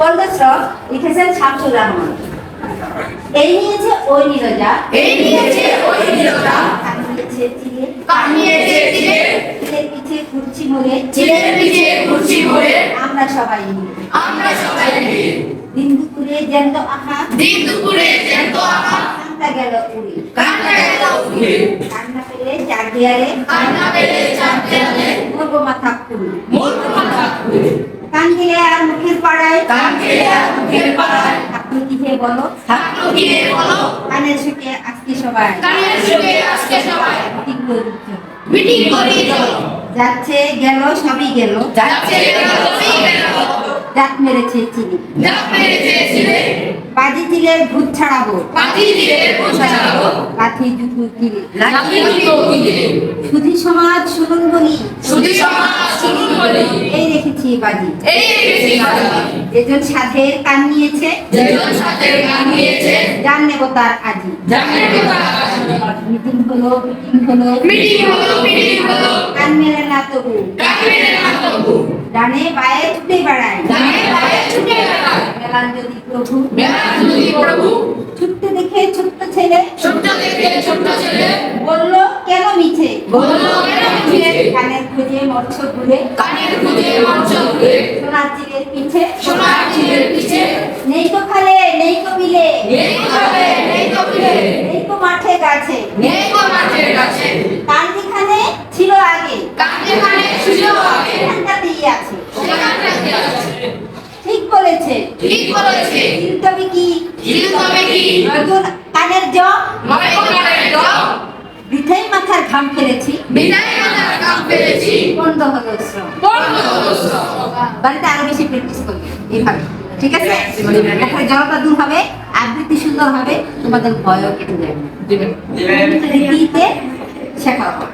কণ্ঠস্বর লিখেছেন শামসুর রহমান। এই নিয়েছে ওই নীরজা। এই নিয়েছে ওই নীরজা, কামিয়েছে চিলে কামিয়েছে চিলে, চিলের পিছে ঘুরছি মোড়ে চিলের পিছে ঘুরছি মোড়ে, আমরা সবাই আমরা সবাই মিলে। দিন দুপুরে জ্যান্ত আহা দিন দুপুরে জ্যান্ত আহা, কান্তা গেল উড়ে। কান্না গেল উড়ে, কান্না পেলে চার দেয়ালে। কান্না পেলে চার দেয়ালে, মরবো মাথা খুলে। মোর মাথা খুলে, কান আর মুখের পাড়ায়? কান আর মুখের পাড়ায়, আপনি কি যে বলো? থাকল গিয়ে বলো, কানের সুখে আজকে সবাই। কানের সুখে আজকে সবাই। ঠিক করে। মিটিং করি। যাচ্ছে গেল সবই গেল। যাচ্ছে গেল, সবই গেল, জাত মেরেছে চিনি। জাপ মেরেছে ছিলে, বাজি চিলের ভূত ছাড়াবো। পাতি দিলে পৌঁছাবো, লাঠি জুতু কিরে লাঠি দুটো দিলে, সুধী সমাজ শুনুন বলি সুধী সমাজ শুনুন বলি, এই বাজি এই যেজন কান নিয়েছে। যেজন সাথে গান গিয়েছে, জান নেব তার আজি। মিটিং হলো মিটিং হলো। মিটিং হলো, মিটিং হলো, কান মেলে না তবু। কান মেরে না তবু, ডানে বায়ে ছুটে বেড়ায়। ডানে বায়ে ছুটে বেড়ায়, মেলান যদি প্রভু। মেলা যদি প্রভু, ছুটতে দেখে ছোট্ট ছেলে। ছোট্ট থেকে ছোট্ট ছেলে, বলল কেন মিছে? বলল কেন? মৎস্য ঘুরে কানের খুঁজে মঞ্চ ঘুরে, সোনার চিলের পিছে সোনার চিলের পিছে, নেই তো খালে নেই তো বিলে নেই তো খালে, নেই তো বিলে, নেই তো মাঠে গাছে নেই তো মাঠের কাছে, কান যেখানে ছিল আগে কান যেখানে ছিল আগে, সেখানটাতেই আছে সেখানটাতে আছে। ঠিক বলেছে ঠিক বলেছে, তবে কি তবে কি? নতুন কানের জব পেয়েছি বন্ধ হলো বন্ধ হলো বাড়িতে আরও বেশি প্র্যাকটিস করবে। এইভাবে। ঠিক আছে? মুখের মানে জড়তা দূর হবে আবৃত্তি সুন্দর হবে তোমাদের ভয়ও কেটে যাবে। নীতিতে শেখা হবে